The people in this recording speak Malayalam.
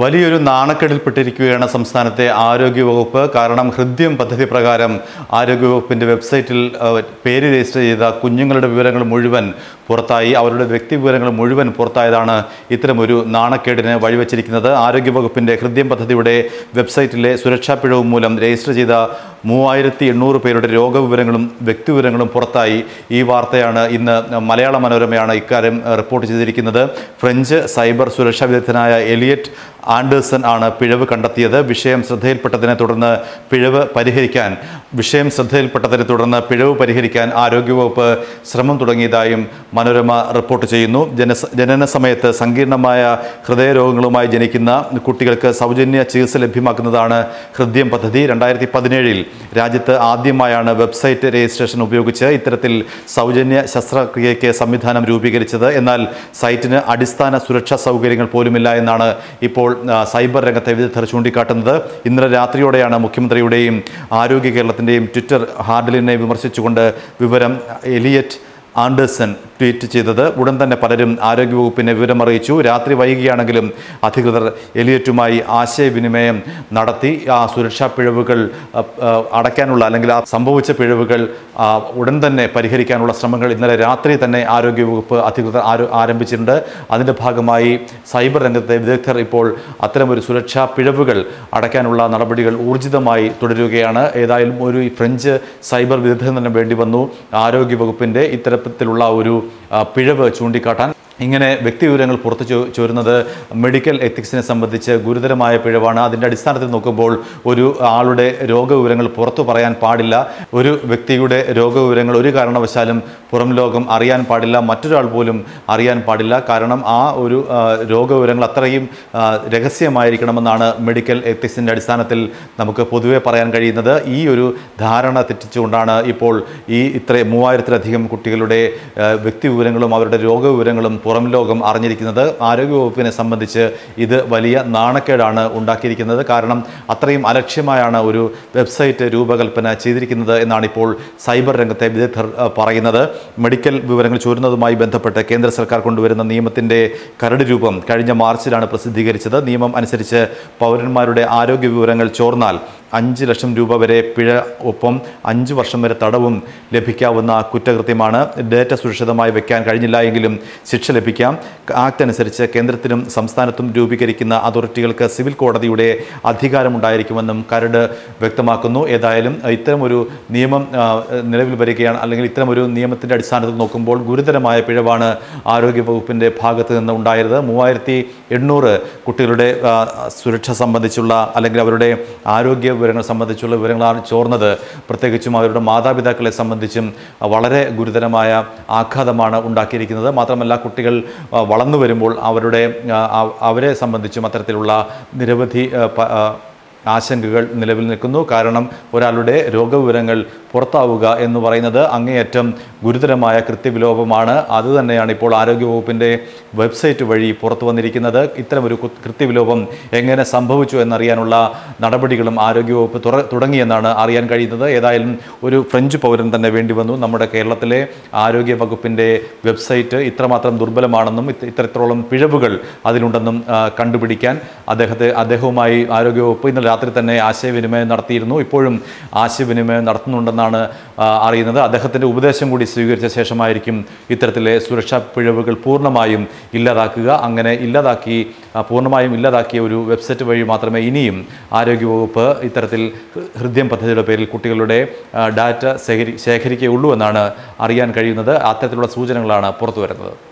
വലിയൊരു നാണക്കെടിൽപ്പെട്ടിരിക്കുകയാണ് സംസ്ഥാനത്തെ ആരോഗ്യവകുപ്പ്. കാരണം ഹൃദ്യം പദ്ധതി പ്രകാരം ആരോഗ്യവകുപ്പിന്റെ വെബ്സൈറ്റിൽ പേര് രജിസ്റ്റർ ചെയ്ത കുഞ്ഞുങ്ങളുടെ വിവരങ്ങൾ മുഴുവൻ പുറത്തായി അവരുടെ വ്യക്തി വിവരങ്ങൾ മുഴുവൻ പുറത്തായതാണ് ഇത്തരമൊരു നാണക്കേടിന് വഴിവെച്ചിരിക്കുന്നത്. ആരോഗ്യവകുപ്പിന്റെ ഹൃദ്യം പദ്ധതിയുടെ വെബ്സൈറ്റിലെ സുരക്ഷാ പിഴവ് മൂലം രജിസ്റ്റർ ചെയ്ത മൂവായിരത്തി എണ്ണൂറ് പേരുടെ രോഗവിവരങ്ങളും വ്യക്തിവിവരങ്ങളും പുറത്തായി. ഈ വാർത്തയാണ് ഇന്ന് മലയാള മനോരമയാണ് ഇക്കാര്യം റിപ്പോർട്ട് ചെയ്തിരിക്കുന്നത്. ഫ്രഞ്ച് സൈബർ സുരക്ഷാ വിദഗ്ധനായ എലിയറ്റ് ആൻഡേഴ്സൺ ആണ് പിഴവ് കണ്ടെത്തിയത്. വിഷയം ശ്രദ്ധയിൽപ്പെട്ടതിനെ തുടർന്ന് പിഴവ് പരിഹരിക്കാൻ വിഷയം ശ്രദ്ധയിൽപ്പെട്ടതിനെ തുടർന്ന് പിഴവ് പരിഹരിക്കാൻ ആരോഗ്യവകുപ്പ് ശ്രമം തുടങ്ങിയതായും മനോരമ റിപ്പോർട്ട് ചെയ്യുന്നു. ജന ജനന സമയത്ത് സങ്കീർണമായ ഹൃദയരോഗങ്ങളുമായി ജനിക്കുന്ന കുട്ടികൾക്ക് സൗജന്യ ചികിത്സ ലഭ്യമാക്കുന്നതാണ് ഹൃദ്യം പദ്ധതി. രണ്ടായിരത്തി പതിനേഴിൽ രാജ്യത്ത് ആദ്യമായാണ് വെബ്സൈറ്റ് രജിസ്ട്രേഷൻ ഉപയോഗിച്ച് ഇത്തരത്തിൽ സൗജന്യ ശസ്ത്രക്രിയയ്ക്ക് സംവിധാനം രൂപീകരിച്ചത്. എന്നാൽ സൈറ്റിന് അടിസ്ഥാന സുരക്ഷാ സൗകര്യങ്ങൾ പോലുമില്ല എന്നാണ് ഇപ്പോൾ സൈബർ രംഗത്തെ വിദഗ്ധർ ചൂണ്ടിക്കാട്ടുന്നത് ഇന്നലെ രാത്രിയോടെയാണ് മുഖ്യമന്ത്രിയുടെയും ആരോഗ്യ കേരളത്തിന്റെയും ട്വിറ്റർ ഹാർഡിലിനെ വിമർശിച്ചുകൊണ്ട് വിവരം എലിയറ്റ് ആൻഡേഴ്സൺ ട്വീറ്റ് ചെയ്തത്. ഉടൻ തന്നെ പലരും ആരോഗ്യവകുപ്പിനെ വിവരമറിയിച്ചു. രാത്രി വൈകിയാണെങ്കിലും അധികൃതർ എലിയറ്റുമായി ആശയവിനിമയം നടത്തി. ആ സുരക്ഷാ പിഴവുകൾ അടയ്ക്കാനുള്ള അല്ലെങ്കിൽ ആ സംഭവിച്ച പിഴവുകൾ ഉടൻ തന്നെ പരിഹരിക്കാനുള്ള ശ്രമങ്ങൾ ഇന്നലെ രാത്രി തന്നെ ആരോഗ്യവകുപ്പ് അധികൃതർ ആരോ ആരംഭിച്ചിട്ടുണ്ട്. അതിന്റെ ഭാഗമായി സൈബർ രംഗത്തെ വിദഗ്ധർ ഇപ്പോൾ അത്തരമൊരു സുരക്ഷാ പിഴവുകൾ അടയ്ക്കാനുള്ള നടപടികൾ ഊർജിതമായി തുടരുകയാണ്. ഏതായാലും ഒരു ഫ്രഞ്ച് സൈബർ വിദഗ്ധൻ തന്നെ വേണ്ടി വന്നു. ആരോഗ്യവകുപ്പിന്റെ ഇത്തരത്തിലുള്ള ഒരു പിഴവ് ചൂണ്ടിക്കാട്ടാൻ ഇങ്ങനെ വ്യക്തിവിവരങ്ങൾ പുറത്തു ചോരുന്നത് മെഡിക്കൽ എത്തിക്സിനെ സംബന്ധിച്ച് ഗുരുതരമായ പിഴവാണ്. അതിന്റെ അടിസ്ഥാനത്തിൽ നോക്കുമ്പോൾ ഒരു ആളുടെ രോഗവിവരങ്ങൾ പുറത്തു പറയാൻ പാടില്ല. ഒരു വ്യക്തിയുടെ രോഗവിവരങ്ങൾ ഒരു കാരണവശാലും പുറം ലോകം അറിയാൻ പാടില്ല. മറ്റൊരാൾ പോലും അറിയാൻ പാടില്ല. കാരണം ആ ഒരു രോഗവിവരങ്ങൾ അത്രയും രഹസ്യമായിരിക്കണമെന്നാണ് മെഡിക്കൽ എത്തിക്സിന്റെ അടിസ്ഥാനത്തിൽ നമുക്ക് പൊതുവെ പറയാൻ കഴിയുന്നത്. ഈ ഒരു ധാരണ തെറ്റിച്ചുകൊണ്ടാണ് ഇപ്പോൾ ഈ ഇത്ര മൂവായിരത്തിലധികം കുട്ടികളുടെ വ്യക്തി വിവരങ്ങളും അവരുടെ രോഗവിവരങ്ങളും പുറം ലോകം അറിഞ്ഞിരിക്കുന്നത്. ആരോഗ്യവകുപ്പിനെ സംബന്ധിച്ച് ഇത് വലിയ നാണക്കേടാണ് ഉണ്ടാക്കിയിരിക്കുന്നത്. കാരണം അത്രയും അലക്ഷ്യമായാണ് ഒരു വെബ്സൈറ്റ് രൂപകൽപ്പന ചെയ്തിരിക്കുന്നത് എന്നാണ് ഇപ്പോൾ സൈബർ രംഗത്തെ വിദഗ്ധർ പറയുന്നത്. മെഡിക്കൽ വിവരങ്ങൾ ചോരുന്നതുമായി ബന്ധപ്പെട്ട് കേന്ദ്ര സർക്കാർ കൊണ്ടുവരുന്ന നിയമത്തിന്റെ കരട് രൂപം കഴിഞ്ഞ മാർച്ചിലാണ് പ്രസിദ്ധീകരിച്ചത്. നിയമം അനുസരിച്ച് പൗരന്മാരുടെ ആരോഗ്യ വിവരങ്ങൾ ചോർന്നാൽ അഞ്ച് ലക്ഷം രൂപ വരെ പിഴ ഒപ്പം അഞ്ച് വർഷം വരെ തടവും ലഭിക്കാവുന്ന കുറ്റകൃത്യമാണ് ഡേറ്റ സുരക്ഷിതമായി വെക്കാൻ കഴിഞ്ഞില്ല എങ്കിലും ശിക്ഷ ലഭിക്കാം. ആക്ട് അനുസരിച്ച് കേന്ദ്രത്തിനും സംസ്ഥാനത്തും രൂപീകരിക്കുന്ന അതോറിറ്റികൾക്ക് സിവിൽ കോടതിയുടെ അധികാരമുണ്ടായിരിക്കുമെന്നും കരട് വ്യക്തമാക്കുന്നു. ഏതായാലും ഇത്തരമൊരു നിയമം നിലവിൽ വരികയാണ്. അല്ലെങ്കിൽ ഇത്തരമൊരു നിയമത്തിന്റെ അടിസ്ഥാനത്തിൽ നോക്കുമ്പോൾ ഗുരുതരമായ പിഴവാണ് ആരോഗ്യവകുപ്പിന്റെ ഭാഗത്ത് നിന്ന് ഉണ്ടായത്. മൂവായിരത്തി എണ്ണൂറ് കുട്ടികളുടെ സുരക്ഷ സംബന്ധിച്ചുള്ള അല്ലെങ്കിൽ അവരുടെ ആരോഗ്യ വിവരങ്ങൾ സംബന്ധിച്ചുള്ള വിവരങ്ങളാണ് ചോർന്നത്. പ്രത്യേകിച്ചും അവരുടെ മാതാപിതാക്കളെ സംബന്ധിച്ചും വളരെ ഗുരുതരമായ ആഘാതമാണ് ഉണ്ടാക്കിയിരിക്കുന്നത്. മാത്രമല്ല കുട്ടികൾ വളർന്നു വരുമ്പോൾ അവരുടെ അവരെ സംബന്ധിച്ചും അത്തരത്തിലുള്ള നിരവധി ആശങ്കകൾ നിലവിൽ നിൽക്കുന്നു. കാരണം ഒരാളുടെ രോഗവിവരങ്ങൾ പുറത്താവുക എന്ന് പറയുന്നത് അങ്ങേയറ്റം ഗുരുതരമായ കൃത്യവിലോപമാണ്. അത് തന്നെയാണ് ഇപ്പോൾ ആരോഗ്യവകുപ്പിന്റെ വെബ്സൈറ്റ് വഴി പുറത്തു വന്നിരിക്കുന്നത്. ഇത്തരമൊരു കൃത്യവിലോപം എങ്ങനെ സംഭവിച്ചു എന്നറിയാനുള്ള നടപടികളും ആരോഗ്യവകുപ്പ് തുടങ്ങിയെന്നാണ് അറിയാൻ കഴിയുന്നത്. ഏതായാലും ഒരു ഫ്രഞ്ച് പൗരൻ തന്നെ വേണ്ടി വന്നു. നമ്മുടെ കേരളത്തിലെ ആരോഗ്യ വകുപ്പിന്റെ വെബ്സൈറ്റ് ഇത്രമാത്രം ദുർബലമാണെന്നും ഇത്രത്തോളം പിഴവുകൾ അതിലുണ്ടെന്നും കണ്ടുപിടിക്കാൻ അദ്ദേഹത്തെ അദ്ദേഹവുമായി ആരോഗ്യവകുപ്പ് ഇന്നലെ രാത്രി തന്നെ ആശയവിനിമയം നടത്തിയിരുന്നു. ഇപ്പോഴും ആശയവിനിമയം നടത്തുന്നുണ്ടെന്നാണ് ആ, അറിയുന്നത്. അദ്ദേഹത്തിന്റെ ഉപദേശം കൂടി സ്വീകരിച്ച ശേഷമായിരിക്കും ഇത്തരത്തിലെ സുരക്ഷാ പിഴവുകൾ പൂർണമായും ഇല്ലാതാക്കുക. അങ്ങനെ ഇല്ലാതാക്കി പൂർണമായും ഇല്ലാതാക്കിയ ഒരു വെബ്സൈറ്റ് വഴി മാത്രമേ ഇനിയും ആരോഗ്യവകുപ്പ് ഇത്തരത്തിൽ ഹൃദ്യം പദ്ധതിയുടെ പേരിൽ കുട്ടികളുടെ ഡാറ്റ ശേഖരി ശേഖരിക്കുകയുള്ളൂ എന്നാണ് അറിയാൻ കഴിയുന്നത്. അത്തരത്തിലുള്ള സൂചനകളാണ് പുറത്തു വരുന്നത്